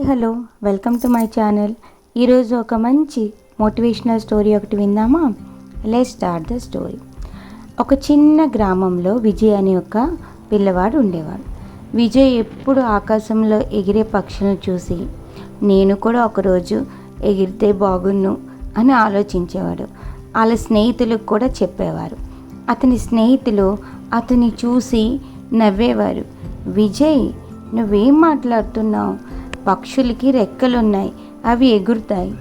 Hi hello. Welcome to my channel. ఈరోజు ఒక మంచి మోటివేషనల్ స్టోరీ ఒకటి విందామా? లెట్ స్టార్ట్ ద స్టోరీ ఒక చిన్న గ్రామంలో విజయ్ అనే ఒక పిల్లవాడు ఉండేవాడు. విజయ్ ఎప్పుడు ఆకాశంలో ఎగిరే పక్షులను చూసి నేను కూడా ఒకరోజు ఎగిరితే బాగున్ను అని ఆలోచించేవాడు. వాళ్ళ స్నేహితులకు కూడా చెప్పేవారు. అతని స్నేహితులు అతన్ని చూసి నవ్వేవారు. విజయ్ నువ్వేం మాట్లాడుతున్నావు? పక్షులకి రెక్కలున్నాయి అవి ఎగురుతాయి.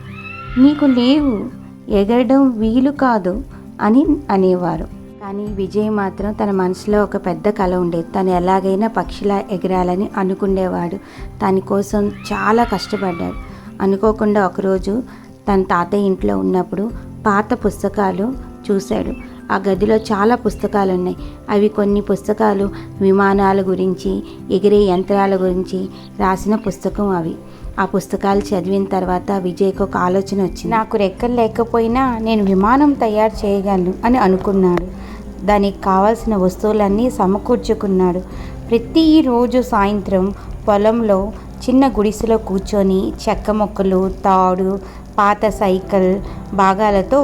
నీకు లేవు ఎగరడం వీలు కాదు అని అనేవారు. కానీ విజయ్ మాత్రం తన మనసులో ఒక పెద్ద కళ ఉండేది తను ఎలాగైనా పక్షిలా ఎగరాలని అనుకునేవాడు దానికోసం చాలా కష్టపడ్డాడు. అనుకోకుండా ఒకరోజు తన తాతయ్య ఇంట్లో ఉన్నప్పుడు పాత పుస్తకాలు చూశాడు. ఆ గదిలో చాలా పుస్తకాలు ఉన్నాయి అవి కొన్ని పుస్తకాలు విమానాల గురించి ఎగిరే యంత్రాల గురించి రాసిన పుస్తకం అవి. ఆ పుస్తకాలు చదివిన తర్వాత విజయ్కి ఒక ఆలోచన వచ్చింది. నాకు రెక్కలు లేకపోయినా నేను విమానం తయారు చేయగలను అని అనుకున్నాడు. దానికి కావాల్సిన వస్తువులన్నీ సమకూర్చుకున్నాడు. ప్రతిరోజు సాయంత్రం పొలంలో చిన్న గుడిసెలో కూర్చొని చెక్క మొక్కలు తాడు పాత సైకిల్ భాగాలతో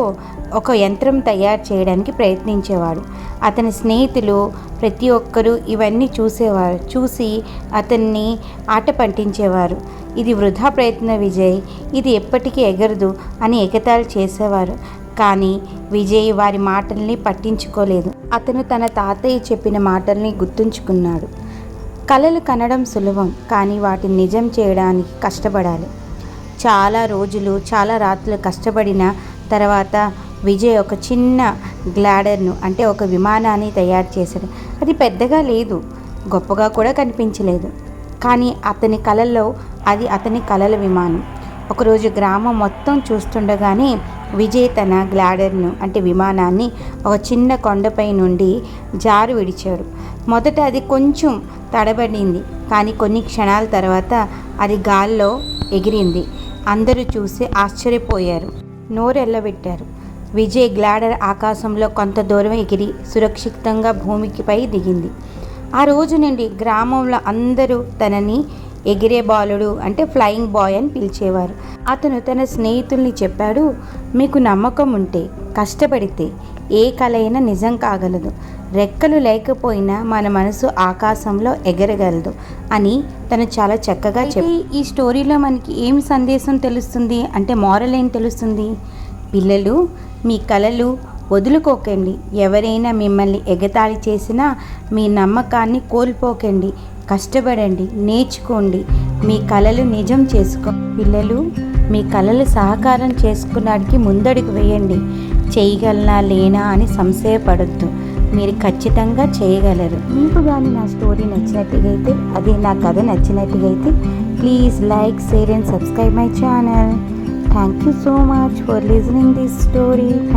ఒక యంత్రం తయారు చేయడానికి ప్రయత్నించేవాడు. అతని స్నేహితులు ప్రతి ఒక్కరూ ఇవన్నీ చూసేవారు చూసి అతన్ని ఆట పట్టించేవారు ఇది వృధా ప్రయత్న విజయ్ ఇది ఎప్పటికీ ఎగరదు అని ఎగతాళి చేసేవారు. కానీ విజయ్ వారి మాటల్ని పట్టించుకోలేదు. అతను తన తాతయ్య చెప్పిన మాటల్ని గుర్తుంచుకున్నాడు. కళలు కనడం సులభం కానీ వాటిని నిజం చేయడానికి కష్టపడాలి. చాలా రోజులు చాలా రాత్రులు కష్టపడిన తర్వాత విజయ్ ఒక చిన్న గ్లాడర్ను అంటే ఒక విమానాన్ని తయారు చేశాడు. అది పెద్దగా లేదు గొప్పగా కూడా కనిపించలేదు. కానీ అతని కళల్లో అది అతని కలల విమానం. ఒకరోజు గ్రామం మొత్తం చూస్తుండగానే విజయ్ తన గ్లాడర్ను అంటే విమానాన్ని ఒక చిన్న కొండపై నుండి జారు విడిచాడు. మొదట అది కొంచెం తడబడింది. కానీ కొన్ని క్షణాల తర్వాత అది గాల్లో ఎగిరింది. అందరూ చూసి ఆశ్చర్యపోయారు. నోరెళ్ళబెట్టారు. విజయ్ గ్లాడర్ ఆకాశంలో కొంత దూరం ఎగిరి సురక్షితంగా భూమికిపై దిగింది. ఆ రోజు నుండి గ్రామంలో అందరూ తనని ఎగిరే బాలుడు అంటే ఫ్లయింగ్ బాయ్ అని పిలిచేవారు. అతను తన స్నేహితుల్ని చెప్పాడు మీకు నమ్మకం ఉంటే కష్టపడితే ఏ కళ అయినా నిజం కాగలదు. రెక్కలు లేకపోయినా మన మనసు ఆకాశంలో ఎగరగలదు అని తను చాలా చక్కగా చెప్పి ఈ స్టోరీలో మనకి ఏం సందేశం తెలుస్తుంది? అంటే మారల్ ఏం తెలుస్తుంది? పిల్లలు మీ కళలు వదులుకోకండి. ఎవరైనా మిమ్మల్ని ఎగతాళి చేసినా మీ నమ్మకాన్ని కోల్పోకండి. కష్టపడండి నేర్చుకోండి. మీ కళలు నిజం చేసుకో. పిల్లలు మీ కళలు సహకారం చేసుకున్నానికి ముందడుగు వేయండి. చేయగలనా లేనా అని సంశయపడద్దు. మీరు ఖచ్చితంగా చేయగలరు. మీకు కానీ నా స్టోరీ నచ్చినట్టుగా అయితే అదే నా కథ నచ్చినట్టుగా అయితే please like share and subscribe my channel thank you so much for listening this story thank